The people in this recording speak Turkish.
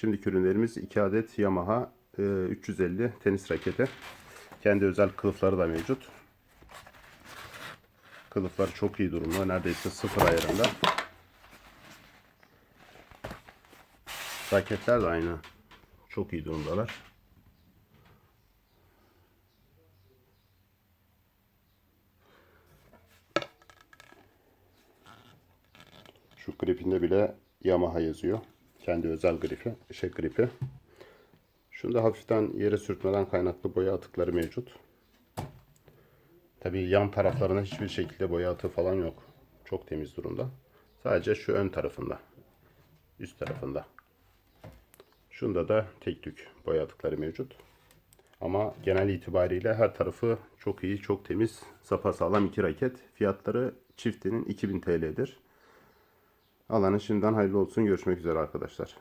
Şimdiki ürünlerimiz 2 adet Yamaha e, 350 tenis raketi. Kendi özel kılıfları da mevcut. Kılıflar çok iyi durumda. Neredeyse sıfır ayarında. Raketler de aynı. Çok iyi durumdalar. Şu gripinde bile Yamaha yazıyor. Kendi özel grifi, şey gripi. Şunda hafiften yere sürtmeden kaynaklı boya atıkları mevcut. Tabii yan taraflarına hiçbir şekilde boya atığı falan yok. Çok temiz durumda. Sadece şu ön tarafında. Üst tarafında. Şunda da tek tük boya atıkları mevcut. Ama genel itibariyle her tarafı çok iyi, çok temiz, sapasağlam iki raket. Fiyatları çiftinin 2000 TL'dir. Alanı şimdiden hayırlı olsun. Görüşmek üzere arkadaşlar.